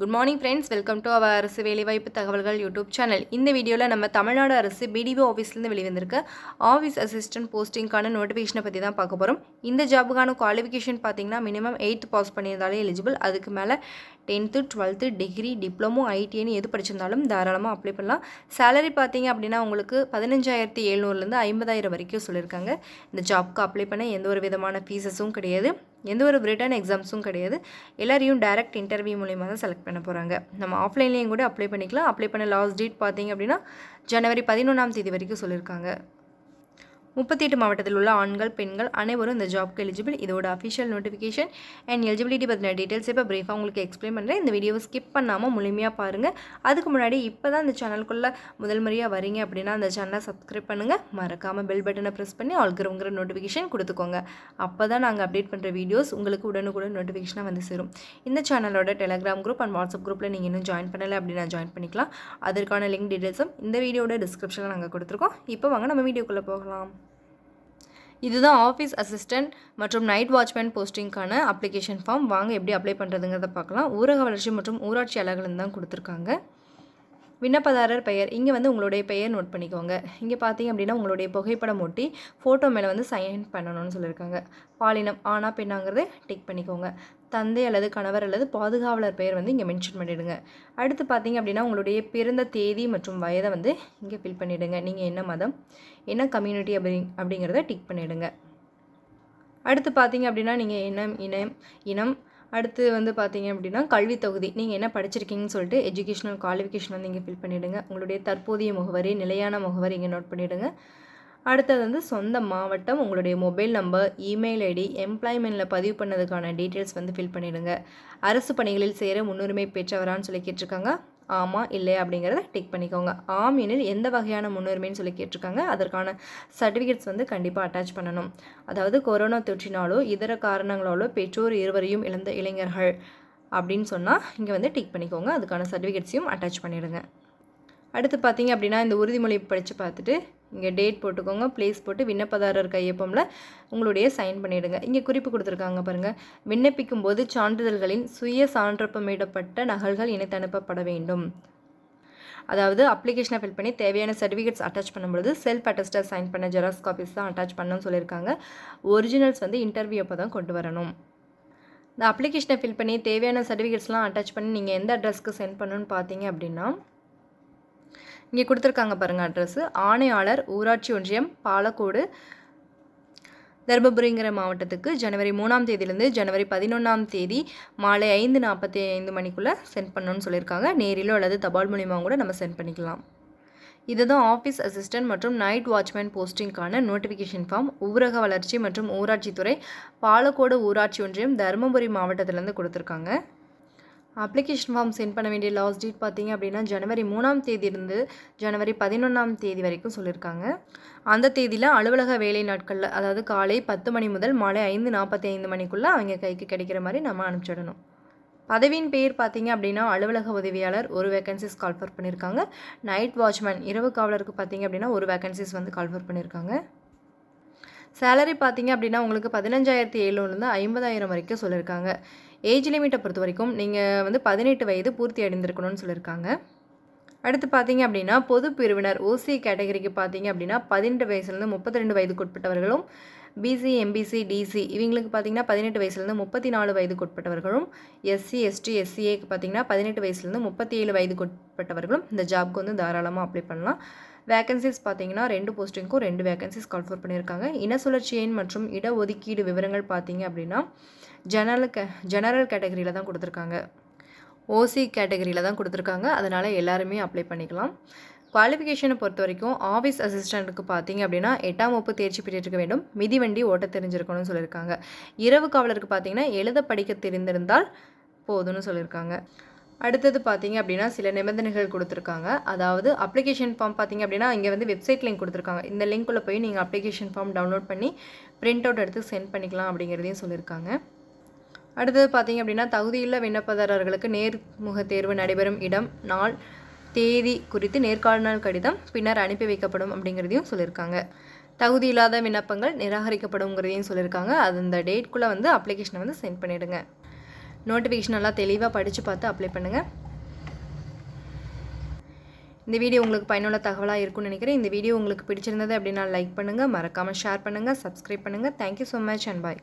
Good morning friends welcome to our அரசு வேலைவாய்ப்பு தகவல்கள் யூடியூப் சேனல் இந்த வீடியோவில் நம்ம தமிழ்நாடு அரசு பிடிஓ ஆஃபீஸ்லேருந்து வெளிவந்திருக்க ஆஃபீஸ் அசிஸ்டன்ட் போஸ்டிங்கான நோட்டிஃபிகேஷனை பற்றி தான் பார்க்க போகிறோம் இந்த ஜாபுக்கான குவாலிஃபிகேஷன் பார்த்தீங்கன்னா மினிமம் எயித் பாஸ் பண்ணியிருந்தாலே எலிஜிபிள் அதுக்கு மேலே டென்த்து டுவெல்த்து டிகிரி டிப்ளமோ ஐடின்னு எது படிச்சிருந்தாலும் தாராளமாக அப்ளை பண்ணலாம். சேலரி பார்த்தீங்க அப்படின்னா உங்களுக்கு பதினஞ்சாயிரத்தி எழுநூறுலேருந்து ஐம்பதாயிரம் வரைக்கும் சொல்லியிருக்காங்க. இந்த ஜாப்க்கு அப்ளை பண்ண எந்த ஒரு விதமான ஃபீஸஸும் கிடையாது. எந்த ஒரு ரிட்டன் எக்ஸாம்ஸும் கிடையாது. எல்லாரையும் டைரக்ட் இன்டர்வியூ மூலிமா தான் செலக்ட் பண்ண போகிறாங்க நம்ம ஆஃப்லைன்லேயும் கூட அப்ளை பண்ணிக்கலாம். அப்ளை பண்ண லாஸ்ட் டேட் பார்த்தீங்க அப்படின்னா ஜனவரி பதினொன்றாம் தேதி வரைக்கும் சொல்லியிருக்காங்க முப்பத்தி எட்டு மாவட்டத்தில் உள்ள ஆண்கள் பெண்கள் அனைவரும் இந்த ஜாப்க்கு எலிஜிபிள் இதோட அஃபிஷியல் நோட்டிஃபிகேஷன் அண்ட் எலிஜிபிலிட்டி பற்றின டீட்டெயில்ஸ் இப்போ ப்ரீஃபாக உங்களுக்கு எக்ஸ்பிளைன் பண்ணுறேன் இந்த வீடியோவை ஸ்கிப் பண்ணாமல் முழுமையாக பாருங்கள் அதுக்கு முன்னாடி இப்போ தான் இந்த சேனலுக்குள்ளே முதல் முறையாக வரீங்க அப்படின்னா அந்த சேனலை சப்ஸ்கிரைப் பண்ணுங்கள் மறக்காமல் பெல் பட்டனை ப்ரெஸ் பண்ணி ஆல்கிறவங்கிற நோட்டிஃபிகேஷன் கொடுத்துக்கோங்க. அப்போ தான் நாங்கள் அப்டேட் பண்ணுற வீடியோஸ் உங்களுக்கு உடனுக்குடன் நோட்டிஃபிகேஷனாக வந்து சேரும். இந்த சேனலோட டெலிகிராம் குரூப் அண்ட் வாட்ஸ்அப் குரூப்பில் நீங்கள் இன்னும் ஜாயின் பண்ணலை அப்படின்னா ஜாயின் பண்ணிக்கலாம். அதற்கான லிங்க் டீட்டெயில்ஸும் இந்த வீடியோட டிஸ்கிரிப்ஷனில் நாங்கள் கொடுத்துருக்கோம். இப்போ வாங்க நம்ம வீடியோக்குள்ளே போகலாம். இதுதான் ஆஃபீஸ் அசிஸ்டன்ட் மற்றும் நைட் வாட்ச்மேன் போஸ்டிங்க்கான அப்ளிகேஷன் ஃபார்ம் வாங்க எப்படி அப்ளை பண்ணுறதுங்கிறத பார்க்கலாம். ஊரக வளர்ச்சி மற்றும் ஊராட்சி அலகுலேருந்து தான் கொடுத்துருக்காங்க. விண்ணப்பதாரர் பெயர். இங்கே வந்து உங்களுடைய பெயர் நோட் பண்ணிக்கோங்க. இங்கே பார்த்தீங்க அப்படின்னா உங்களுடைய புகைப்படம் ஒட்டி ஃபோட்டோ மேலே வந்து சைன் பண்ணணும்னு சொல்லியிருக்காங்க பாலினம் ஆனா பெண்ணாங்கிறத டிக் பண்ணிக்கோங்க. தந்தை அல்லது கணவர் அல்லது பாதுகாவலர் பெயர் வந்து இங்கே மென்ஷன் பண்ணிவிடுங்க அடுத்து பார்த்தீங்க அப்படின்னா உங்களுடைய பிறந்த தேதி மற்றும் வயதை வந்து இங்கே ஃபில் பண்ணிவிடுங்க நீங்கள் என்ன மதம் என்ன கம்யூனிட்டி அப்படி அப்படிங்கிறத டிக் பண்ணிவிடுங்க அடுத்து பார்த்தீங்க அப்படின்னா நீங்கள் இனம் இனம் இனம் அடுத்து வந்து பார்த்தீங்க அப்படின்னா கல்வி தொகுதி. நீங்கள் என்ன படிச்சிருக்கீங்கன்னு சொல்லிட்டு எஜுகேஷனல் குவாலிஃபிகேஷன் வந்து இங்கே ஃபில் பண்ணிவிடுங்க உங்களுடைய தற்போதைய முகவரி நிலையான முகவரி இங்கே நோட் பண்ணிவிடுங்க அடுத்தது வந்து சொந்த மாவட்டம் உங்களுடைய மொபைல் நம்பர் இமெயில் ஐடி எம்ப்ளாய்மெண்ட்டில் பதிவு பண்ணதுக்கான டீட்டெயில்ஸ் வந்து ஃபில் பண்ணிவிடுங்க அரசு பணிகளில் சேர முன்னுரிமை பெற்றவரான்னு சொல்லி கேட்டிருக்காங்க. ஆமாம் இல்லை அப்படிங்கிறத டிக் பண்ணிக்கோங்க. ஆம் எனில் எந்த வகையான முன்னுரிமைன்னு சொல்லி கேட்டிருக்காங்க. அதற்கான சர்டிஃபிகேட்ஸ் வந்து கண்டிப்பாக அட்டாச் பண்ணணும். அதாவது கொரோனா தொற்றினாலோ இதர காரணங்களாலோ பெற்றோர் இருவரையும் இழந்த இளைஞர்கள் அப்படின்னு சொன்னால் இங்கே வந்து டிக் பண்ணிக்கோங்க. அதுக்கான சர்டிஃபிகேட்ஸையும் அட்டாச் பண்ணிவிடுங்க அடுத்து பார்த்தீங்க அப்படின்னா இந்த உறுதிமொழி படித்து பார்த்துட்டு இங்கே டேட் போட்டுக்கோங்க ப்ளேஸ் போட்டு விண்ணப்பதாரர் கையொப்பமில் உங்களுடைய சைன் பண்ணிவிடுங்க இங்கே குறிப்பு கொடுத்துருக்காங்க பாருங்கள் விண்ணப்பிக்கும் போது சான்றிதழ்களின் சுய சான்றப்பமிடப்பட்ட நகல்கள் இணைத்து அனுப்பப்பட வேண்டும். அதாவது அப்ளிகேஷனை ஃபில் பண்ணி தேவையான சர்டிஃபிகேட்ஸ் அட்டாச் பண்ணும்பொழுது செல்ஃப் அட்டஸ்டர் சைன் பண்ண ஜெராக்ஸ் காப்பீஸ் தான் அட்டாச் பண்ணணும்னு சொல்லியிருக்காங்க. ஒரிஜினல்ஸ் வந்து இன்டர்வியூ அப்போ தான் கொண்டு வரணும். இந்த அப்ளிகேஷனை ஃபில் பண்ணி தேவையான சர்டிஃபிகேட்ஸ்லாம் அட்டாச் பண்ணி நீங்கள் எந்த அட்ரஸ்க்கு சென்ட் பண்ணணும்னு பார்த்தீங்க அப்படின்னா இங்கே கொடுத்துருக்காங்க பாருங்கள் அட்ரஸ்ஸு ஆணையாளர் ஊராட்சி ஒன்றியம் பாலக்கோடு தருமபுரிங்கிற மாவட்டத்துக்கு ஜனவரி மூணாம் தேதியிலேருந்து ஜனவரி பதினொன்றாம் தேதி மாலை ஐந்து நாற்பத்தி ஐந்து மணிக்குள்ளே சென்ட் பண்ணணும்னு சொல்லியிருக்காங்க. நேரிலோ அல்லது தபால் மூலியமாக கூட நம்ம சென்ட் பண்ணிக்கலாம். இதுதான் ஆஃபீஸ் அசிஸ்டன்ட் மற்றும் நைட் வாட்ச்மேன் போஸ்டிங்க்கான நோட்டிஃபிகேஷன் ஃபார்ம் ஊரக வளர்ச்சி மற்றும் ஊராட்சித்துறை பாலக்கோடு ஊராட்சி ஒன்றியம் தருமபுரி மாவட்டத்திலேருந்து கொடுத்துருக்காங்க. அப்ளிகேஷன் ஃபார்ம் சென்ட் பண்ண வேண்டிய லாஸ்ட் டேட் பார்த்தீங்க அப்படின்னா ஜனவரி மூணாம் தேதியிலிருந்து ஜனவரி பதினொன்றாம் தேதி வரைக்கும் சொல்லியிருக்காங்க. அந்த தேதியில் அலுவலக வேலை நாட்களில் அதாவது காலை பத்து மணி முதல் மாலை ஐந்து நாற்பத்தி ஐந்து மணிக்குள்ளே அவங்க கைக்கு கிடைக்கிற மாதிரி நம்ம அனுப்பிச்சிடணும். பதவியின் பேர் பார்த்தீங்க அப்படின்னா அலுவலக உதவியாளர் ஒரு வேகன்சிஸ் கால்ஃபர் பண்ணியிருக்காங்க. நைட் வாட்ச்மேன் இரவு காவலருக்கு பார்த்தீங்க அப்படின்னா ஒரு வேகன்சிஸ் வந்து கால்ஃபர் பண்ணியிருக்காங்க. சேலரி பார்த்தீங்க அப்படின்னா உங்களுக்கு பதினஞ்சாயிரத்தி ஏழுலேருந்து ஐம்பதாயிரம் வரைக்கும் சொல்லியிருக்காங்க. ஏஜ் லிமிட்டை பொறுத்த வரைக்கும் நீங்கள் வந்து பதினெட்டு வயது பூர்த்தி அடைந்திருக்கணும்னு சொல்லியிருக்காங்க. அடுத்து பார்த்தீங்க அப்படின்னா பொது பிரிவினர் ஓசி கேட்டகரிக்கு பார்த்தீங்க அப்படின்னா பதினெட்டு வயசுலேருந்து முப்பத்தி ரெண்டு வயதுக்கு உட்பட்டவர்களும் பிசி எம்பிசி டிசி இவங்களுக்கு பார்த்தீங்கன்னா பதினெட்டு வயசுலேருந்து முப்பத்தி நாலு வயதுக்கு உட்பட்டவர்களும் எஸ்சி எஸ்டி எஸ்சிஏக்கு பார்த்தீங்கன்னா பதினெட்டு வயசுலேருந்து முப்பத்தி ஏழு வயதுக்கு உட்பட்டவர்களும் இந்த ஜாப்க்கு வந்து தாராளமாக அப்ளை பண்ணலாம். வேகன்சிஸ் பார்த்தீங்கன்னா ரெண்டு போஸ்டிங்க்கும் ரெண்டு வேகன்சிஸ் கால்ஃபர் பண்ணியிருக்காங்க. இன சுழற்சியின் எண் மற்றும் இடஒதுக்கீடு விவரங்கள் பார்த்தீங்க அப்படின்னா ஜெனரல் கே ஜெனரல் கேட்டகரியில் தான் கொடுத்துருக்காங்க. ஓசி கேட்டகரியில் தான் கொடுத்துருக்காங்க. அதனால் எல்லாருமே அப்ளை பண்ணிக்கலாம். குவாலிஃபிகேஷனை பொறுத்த வரைக்கும் ஆஃபீஸ் அசிஸ்டண்ட்டுக்கு பார்த்தீங்க அப்படின்னா எட்டாம் வகுப்பு தேர்ச்சி பெற்றிருக்க வேண்டும். மிதிவண்டி ஓட்ட தெரிஞ்சிருக்கணும்னு சொல்லியிருக்காங்க. இரவு காவலருக்கு பார்த்தீங்கன்னா எழுத படிக்க தெரிந்திருந்தால் போதும்னு சொல்லியிருக்காங்க. அடுத்தது பார்த்தீங்க அப்படின்னா சில நிபந்தனைகள் கொடுத்துருக்காங்க. அதாவது அப்ளிகேஷன் ஃபார்ம் பார்த்தீங்க அப்படின்னா இங்கே வந்து வெப்சைட் லிங்க் கொடுத்துருக்காங்க. இந்த லிங்க்குள்ளே போய் நீங்கள் அப்ளிகேஷன் ஃபார்ம் டவுன்லோட் பண்ணி பிரிண்ட் அவுட் எடுத்து சென்ட் பண்ணிக்கலாம் அப்படிங்கிறதையும் சொல்லியிருக்காங்க. அடுத்தது பார்த்தீங்க அப்படின்னா தகுதியுள்ள விண்ணப்பதாரர்களுக்கு நேர்முக தேர்வு நடைபெறும் இடம் நாள் தேதி குறித்து நேர்காணல் கடிதம் பின்னர் அனுப்பி வைக்கப்படும் அப்படிங்கிறதையும் சொல்லியிருக்காங்க. தகுதி இல்லாத விண்ணப்பங்கள் நிராகரிக்கப்படுங்கிறதையும் சொல்லியிருக்காங்க. அது அந்த டேட்குள்ளே வந்து அப்ளிகேஷனை வந்து சென்ட் பண்ணிவிடுங்க நோட்டிஃபிகேஷன் நல்லா தெளிவாக படித்து பார்த்து அப்ளை பண்ணுங்கள் இந்த வீடியோ உங்களுக்கு பயனுள்ள தகவலாக இருக்கும்னு நினைக்கிறேன். இந்த வீடியோ உங்களுக்கு பிடிச்சிருந்தது அப்படின்னா லைக் பண்ணுங்கள் மறக்காமல் ஷேர் பண்ணுங்கள் சப்ஸ்கிரைப் பண்ணுங்கள் thank you so much and bye